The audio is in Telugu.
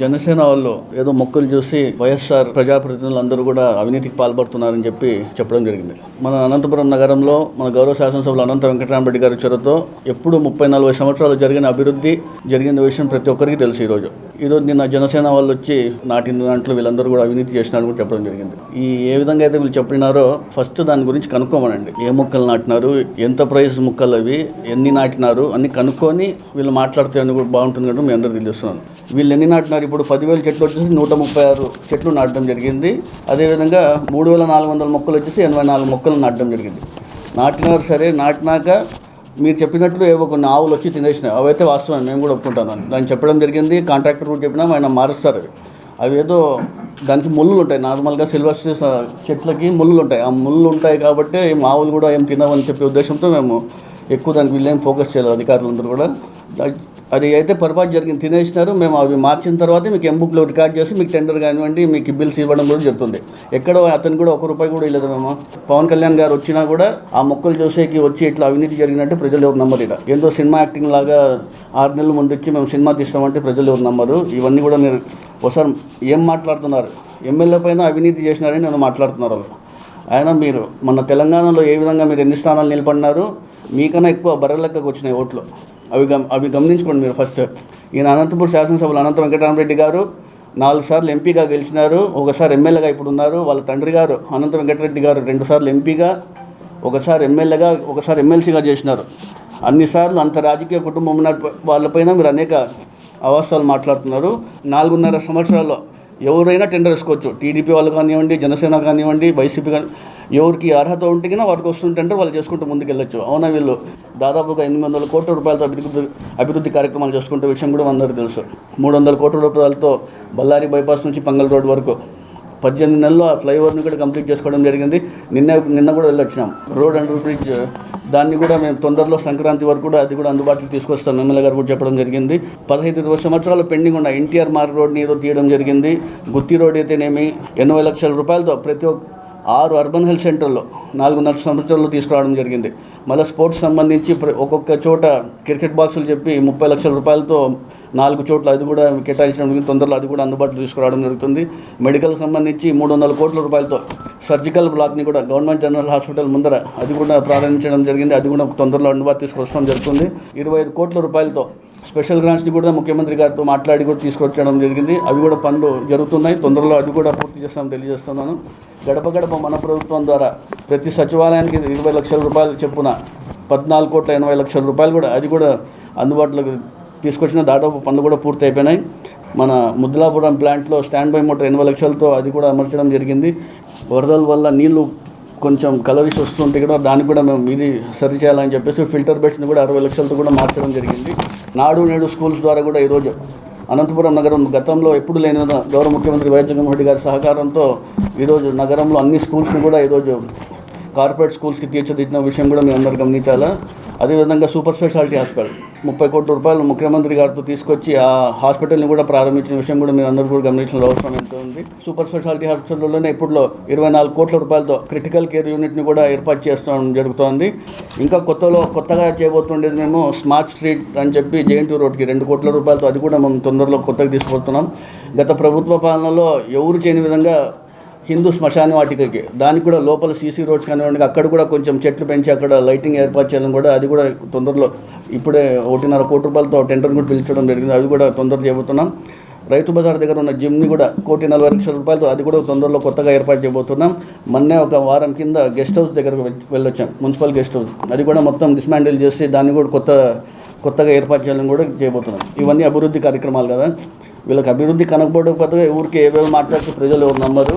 జనసేన వాళ్ళు ఏదో మొక్కలు చూసి వైఎస్ఆర్ ప్రజాప్రతినిధులు అందరూ కూడా అవినీతికి పాల్పడుతున్నారని చెప్పి చెప్పడం జరిగింది. మన అనంతపురం నగరంలో మన గౌరవ శాసనసభలో అనంత వెంకటరామరెడ్డి గారి చొరవతో ఎప్పుడు ముప్పై నలభై సంవత్సరాలు జరిగిన అభివృద్ధి జరిగిన విషయం ప్రతి ఒక్కరికి తెలుసు ఈరోజు. ఈరోజు నిన్న జనసేన వాళ్ళు వచ్చి నాటిన దాంట్లో వీళ్ళందరూ కూడా అవినీతి చేసినారని కూడా చెప్పడం జరిగింది. ఈ ఏ విధంగా అయితే వీళ్ళు చెప్పినారో ఫస్ట్ దాని గురించి కనుక్కోమనండి. ఏ మొక్కలు నాటినారు ఎంత ప్రైస్ మొక్కలు అవి ఎన్ని నాటినారు అన్ని కనుక్కొని వీళ్ళు మాట్లాడితే అని కూడా బాగుంటుంది కదా మీ అందరికీ తెలుస్తున్నాను. వీళ్ళు ఎన్ని నాటినారు? ఇప్పుడు పదివేల చెట్లు వచ్చేసి నూట ముప్పై ఆరు చెట్లు నాటడం జరిగింది. అదేవిధంగా మూడు వేల నాలుగు వందల మొక్కలు వచ్చేసి ఎనభై నాలుగు మొక్కలు నాటడం జరిగింది. నాటినారు సరే నాటినాక మీరు చెప్పినట్లు ఏవో కొన్ని ఆవులు వచ్చి తినేసినాయి. అవైతే వాస్తవం మేము కూడా ఒప్పుకుంటాను దాన్ని చెప్పడం జరిగింది కాంట్రాక్టర్ కూడా చెప్పినా ఆయన మారుస్తారు. అవి అవి ఏదో దానికి ముళ్ళు ఉంటాయి. నార్మల్గా సిల్వర్స్ చెట్లకి ముళ్ళు ఉంటాయి. ఆ ముళ్ళు ఉంటాయి కాబట్టి మావులు ఆవులు కూడా ఏం తినవని చెప్పే ఉద్దేశంతో మేము ఎక్కువ దానికి వీళ్ళేం ఫోకస్ చేయాలి అధికారులందరూ కూడా. అది అయితే పొరపాటు జరిగింది. తినేసినారు. మేము అవి మార్చిన తర్వాత మీకు ఎంబుక్లో రికార్డ్ చేసి మీకు టెండర్ కానివ్వండి మీకు బిల్స్ ఇవ్వడం కూడా జరుగుతుంది. ఎక్కడో అతను కూడా ఒక రూపాయి కూడా ఇవ్వలేదు మేము. పవన్ కళ్యాణ్ గారు వచ్చినా కూడా ఆ మొక్కలు చూసేకి వచ్చి ఇట్లా అవినీతి జరిగినట్టు ప్రజలు ఎవరు నమ్మరు ఇక్కడ ఏందో సినిమా యాక్టింగ్ లాగా ఆరు నెలల ముందు వచ్చి మేము సినిమా తీస్తామంటే ప్రజలు ఎవరు నమ్మరు. ఇవన్నీ కూడా మీరు ఒకసారి ఏం మాట్లాడుతున్నారు? ఎమ్మెల్యే పైన అవినీతి చేసినారని నేను మాట్లాడుతున్నారు ఆయన మీరు మన తెలంగాణలో ఏ విధంగా మీరు ఎన్ని స్థానాలు నిలబడినారు? మీకన్నా ఎక్కువ బర్రెలెక్కకు వచ్చినాయి ఓట్లు. అవి అవి గమనించుకోండి మీరు ఫస్ట్. ఈయన అనంతపూర్ శాసనసభలో అనంత వెంకటరామరెడ్డి గారు నాలుగు సార్లు ఎంపీగా గెలిచినారు ఒకసారి ఎమ్మెల్యేగా ఇప్పుడు ఉన్నారు. వాళ్ళ తండ్రి గారు అనంత వెంకటరెడ్డి గారు రెండు సార్లు ఎంపీగా ఒకసారి ఎమ్మెల్యేగా ఒకసారి ఎమ్మెల్సీగా చేసినారు. అన్నిసార్లు అంత రాజకీయ కుటుంబం ఉన్న వాళ్ళపైన మీరు అనేక అవాస్తాలు మాట్లాడుతున్నారు. నాలుగున్నర సంవత్సరాల్లో ఎవరైనా టెండర్ వేసుకోవచ్చు. టీడీపీ వాళ్ళు కానివ్వండి జనసేన కానివ్వండి వైసీపీ కానీ ఎవరికి అర్హత ఉంటే వారికి వస్తుంటే వాళ్ళు చేసుకుంటూ ముందుకెళ్ళచ్చు. అవునా వీళ్ళు? దాదాపుగా ఎనిమిది వందల కోట్ల రూపాయలతో అభివృద్ధి అభివృద్ధి కార్యక్రమాలు చేసుకుంటే విషయం కూడా అందరికీ తెలుసు. మూడు వందల కోట్ల రూపాయలతో బళ్ళారి బైపాస్ నుంచి పంగల్ రోడ్ వరకు పద్దెనిమిది నెలల్లో ఆ ఫ్లైఓవర్ని కూడా కంప్లీట్ చేసుకోవడం జరిగింది. నిన్న నిన్న కూడా వెళ్ళొచ్చినాం. రోడ్ అండర్ బ్రిడ్జ్ దాన్ని కూడా మేము తొందరలో సంక్రాంతి వరకు కూడా అది కూడా అందుబాటులోకి తీసుకొస్తాం. ఎమ్మెల్యే గారు కూడా చెప్పడం జరిగింది. పదహైదు సంవత్సరాలు పెండింగ్ ఉన్న ఎన్టీఆర్ మార్గ్ రోడ్ని ఏదో తీయడం జరిగింది. గుత్తి రోడ్ అయితేనేమి ఎనభై లక్షల రూపాయలతో ప్రతి ఒక్క ఆరు అర్బన్ హెల్త్ సెంటర్లో నాలుగున్నర సంవత్సరాల్లో తీసుకురావడం జరిగింది. మళ్ళీ స్పోర్ట్స్ సంబంధించి ప్ర- ఒక్కొక్క చోట క్రికెట్ బాక్సులు చెప్పి ముప్పై లక్షల రూపాయలతో నాలుగు చోట్ల అది కూడా కేటాయించడం జరిగింది. తొందరలో అది కూడా అందుబాటులో తీసుకురావడం జరుగుతుంది. మెడికల్ సంబంధించి మూడు వందల కోట్ల రూపాయలతో సర్జికల్ బ్లాక్ని కూడా గవర్నమెంట్ జనరల్ హాస్పిటల్ ముందర అది కూడా ప్రారంభించడం జరిగింది. అది కూడా తొందరలో అందుబాటు తీసుకొస్తాం జరుగుతుంది. ఇరవై ఐదు కోట్ల రూపాయలతో స్పెషల్ గ్రాంట్స్ని కూడా ముఖ్యమంత్రి గారితో మాట్లాడి కూడా తీసుకొచ్చడం జరిగింది. అవి కూడా పనులు జరుగుతున్నాయి. తొందరలో అది కూడా పూర్తి చేస్తామని తెలియజేస్తున్నాను. గడప గడప మన ప్రభుత్వం ద్వారా ప్రతి సచివాలయానికి ఇరవై లక్షల రూపాయలు చెప్పున పద్నాలుగు కోట్ల ఎనభై లక్షల రూపాయలు కూడా అది కూడా అందుబాటులోకి తీసుకొచ్చిన దాదాపు పనులు కూడా పూర్తి అయిపోయినాయి. మన ముద్దులాపురం ప్లాంట్లో స్టాండ్ బై మోటార్ ఎనభై లక్షలతో అది కూడా అమర్చడం జరిగింది. వరదల వల్ల నీళ్ళు కొంచెం కలవిసి వస్తుంటే కూడా దాన్ని కూడా మేము ఇది సరి చేయాలని చెప్పేసి ఫిల్టర్ బెడ్స్ని కూడా అరవై లక్షలతో కూడా మార్చడం జరిగింది. నాడు నేడు స్కూల్స్ ద్వారా కూడా ఈరోజు అనంతపురం నగరం గతంలో ఎప్పుడు లేని గౌరవ ముఖ్యమంత్రి వైఎస్ జగన్మోహన్ రెడ్డి గారి సహకారంతో ఈరోజు నగరంలో అన్ని స్కూల్స్ని కూడా ఈరోజు కార్పొరేట్ స్కూల్స్కి తీర్చిదిద్దిన విషయం కూడా మీ అందరు గమనించాలా? అదేవిధంగా సూపర్ స్పెషాలిటీ హాస్పిటల్. ముప్పై కోట్ల రూపాయలు ముఖ్యమంత్రి గారితో తీసుకొచ్చి ఆ హాస్పిటల్ని కూడా ప్రారంభించిన విషయం కూడా మీరు అందరూ కూడా గమనించిన అవసరం ఎంత ఉంది. సూపర్ స్పెషాలిటీ హాస్పిటల్లోనే ఇప్పుడులో ఇరవై నాలుగు కోట్ల రూపాయలతో క్రిటికల్ కేర్ యూనిట్ని కూడా ఏర్పాటు చేస్తాం జరుగుతోంది. ఇంకా కొత్తలో కొత్తగా చేయబోతుండేది మేము స్మార్ట్ స్ట్రీట్ అని చెప్పి జేఎన్టీ రోడ్కి రెండు కోట్ల రూపాయలతో అది కూడా మేము తొందరలో కొత్తగా తీసుకుపోతున్నాం. గత ప్రభుత్వ పాలనలో ఎవరు చేయని విధంగా హిందూ శ్మశాన వాటికకి. దానికి కూడా లోపల సీసీ రోడ్స్ కానివ్వండి అక్కడ కూడా కొంచెం చెట్లు పెంచి అక్కడ లైటింగ్ ఏర్పాటు చేయడం కూడా అది కూడా తొందరలో ఇప్పుడే ఒకటిన్నర కోటి రూపాయలతో టెండర్ కూడా పిలిచడం జరిగింది. అది కూడా తొందరగా చేయబోతున్నాం. రైతు బజార్ దగ్గర ఉన్న జిమ్ని కూడా కోటి నలభై లక్షల రూపాయలతో అది కూడా తొందరలో కొత్తగా ఏర్పాటు చేయబోతున్నాం. మొన్నే ఒక వారం కింద గెస్ట్ హౌస్ దగ్గరకు వెళ్ళొచ్చాం మున్సిపల్ గెస్ట్ హౌస్. అది కూడా మొత్తం డిస్మాండిల్ చేసి దాన్ని కూడా కొత్త కొత్తగా ఏర్పాటు చేయాలని కూడా చేయబోతున్నాం. ఇవన్నీ అభివృద్ధి కార్యక్రమాలు కదా. వీళ్ళకి అభివృద్ధి కనకపోవడం ఊరికి ఏవేవి మాట్లాడితే ప్రజలు ఎవరు నమ్మరు.